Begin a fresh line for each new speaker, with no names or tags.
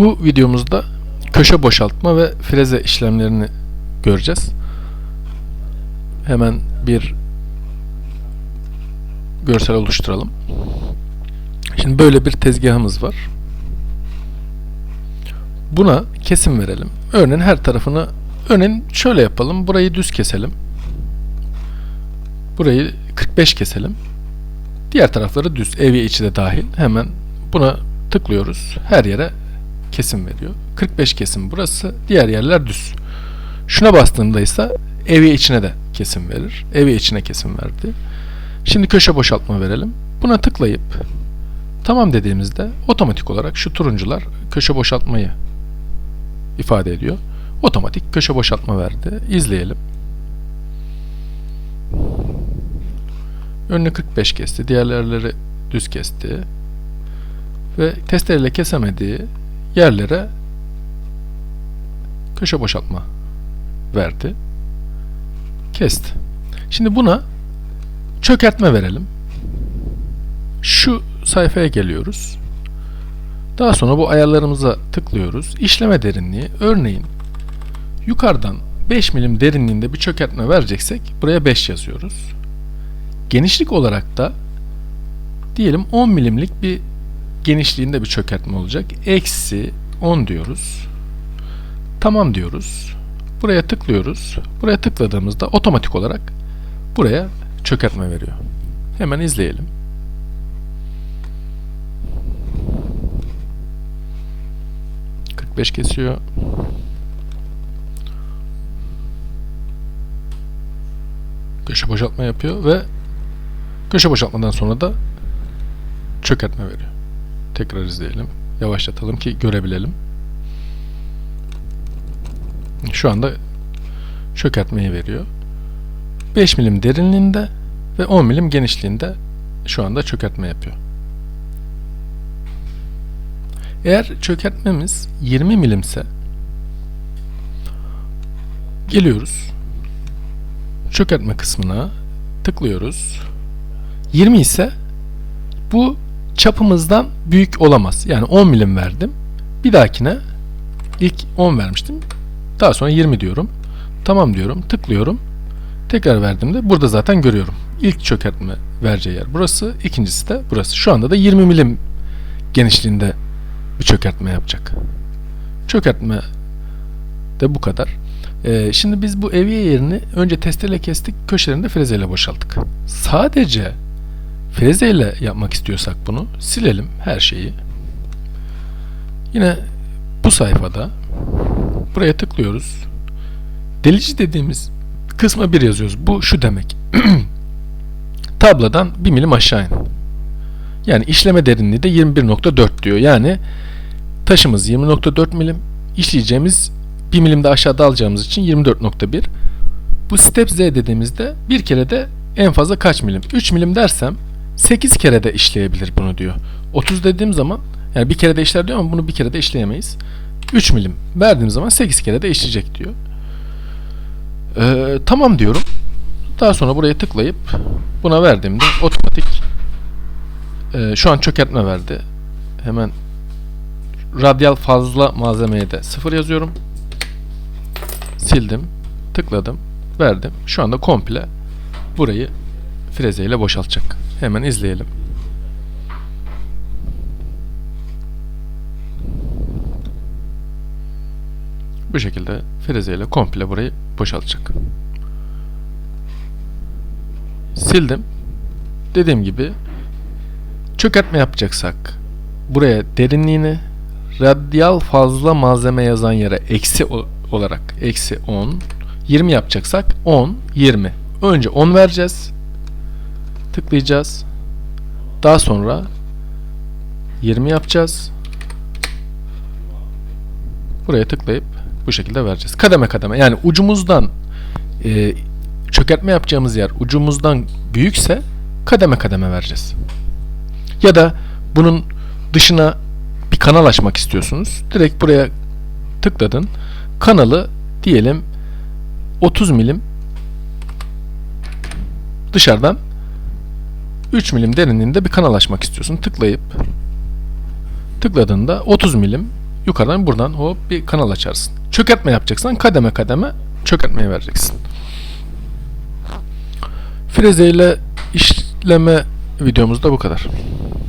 Bu videomuzda köşe boşaltma ve freze işlemlerini göreceğiz. Hemen bir görsel oluşturalım. Şimdi böyle bir tezgahımız var. Buna kesim verelim. Örneğin her tarafını örneğin şöyle yapalım. Burayı düz keselim. Burayı 45 keselim. Diğer tarafları düz. Evi içi de dahil. Hemen buna tıklıyoruz. Her yere kesim veriyor. 45 kesim burası. Diğer yerler düz. Şuna bastığımda ise evi içine de kesim verir. Evi içine kesim verdi. Şimdi köşe boşaltma verelim. Buna tıklayıp tamam dediğimizde otomatik olarak şu turuncular köşe boşaltmayı ifade ediyor. Otomatik köşe boşaltma verdi. İzleyelim. Önünü 45 kesti. Diğerleri düz kesti. Ve testereyle kesemediği yerlere köşe boşaltma verdi. Kesti. Şimdi buna çökertme verelim. Şu sayfaya geliyoruz. Daha sonra bu ayarlarımıza tıklıyoruz. İşleme derinliği örneğin yukarıdan 5 milim derinliğinde bir çökertme vereceksek buraya 5 yazıyoruz. Genişlik olarak da diyelim 10 milimlik bir genişliğinde bir çökertme olacak. Eksi 10 diyoruz. Tamam diyoruz. Buraya tıklıyoruz. Buraya tıkladığımızda otomatik olarak buraya çökertme veriyor. Hemen izleyelim. beş kesiyor. Köşe boşaltma yapıyor ve köşe boşaltmadan sonra da çökertme veriyor. Tekrar izleyelim. Yavaşlatalım ki görebilelim. Şu anda çökertmeyi veriyor. 5 milim derinliğinde ve 10 milim genişliğinde şu anda çökertme yapıyor. Eğer çökertmemiz 20 milimse geliyoruz. Çökertme kısmına tıklıyoruz. 20 ise bu çapımızdan büyük olamaz. Yani 10 milim verdim. Bir dahakine ilk 10 vermiştim. Daha sonra 20 diyorum. Tamam diyorum. Tıklıyorum. Tekrar verdiğimde burada zaten görüyorum. İlk çökertme vereceği yer burası. ikincisi de burası. Şu anda da 20 milim genişliğinde bir çökertme yapacak. Çökertme de bu kadar. Ee, şimdi biz bu eviye yerini önce testeyle kestik, köşelerini de frezeyle boşalttık. Sadece frezeyle yapmak istiyorsak bunu silelim her şeyi. Yine bu sayfada buraya tıklıyoruz. Delici dediğimiz kısma bir yazıyoruz. Bu şu demek. Tabladan 1 milim aşağı in. Yani işleme derinliği de 21.4 diyor. Yani taşımız 20.4 milim, işleyeceğimiz 1 milim de aşağıda alacağımız için 24.1. Bu step Z dediğimizde bir kere de en fazla kaç milim? 3 milim dersem 8 kere de işleyebilir bunu diyor. 30 dediğim zaman yani bir kere de işler diyor ama bunu bir kere de işleyemeyiz. 3 milim verdiğim zaman 8 kere de işleyecek diyor. Ee, tamam diyorum. Daha sonra buraya tıklayıp buna verdiğimde otomatik e, şu an çökertme verdi. Hemen radyal fazla malzemeye de 0 yazıyorum. Sildim. Tıkladım. Verdim. Şu anda komple burayı frezeyle boşaltacak. Hemen izleyelim. Bu şekilde frezeyle komple burayı boşaltacak. Sildim. Dediğim gibi çökertme yapacaksak buraya derinliğini radyal fazla malzeme yazan yere eksi olarak eksi 10 20 yapacaksak 10 20 önce 10 vereceğiz tıklayacağız. Daha sonra 20 yapacağız. Buraya tıklayıp bu şekilde vereceğiz. Kademe kademe. Yani ucumuzdan e, çökertme yapacağımız yer ucumuzdan büyükse kademe kademe vereceğiz. Ya da bunun dışına bir kanal açmak istiyorsunuz. Direkt buraya tıkladın. Kanalı diyelim 30 milim dışarıdan 3 milim derinliğinde bir kanal açmak istiyorsun. Tıklayıp tıkladığında 30 milim yukarıdan buradan hop bir kanal açarsın. Çökertme yapacaksan kademe kademe çökertmeye vereceksin. Freze ile işleme videomuz da bu kadar.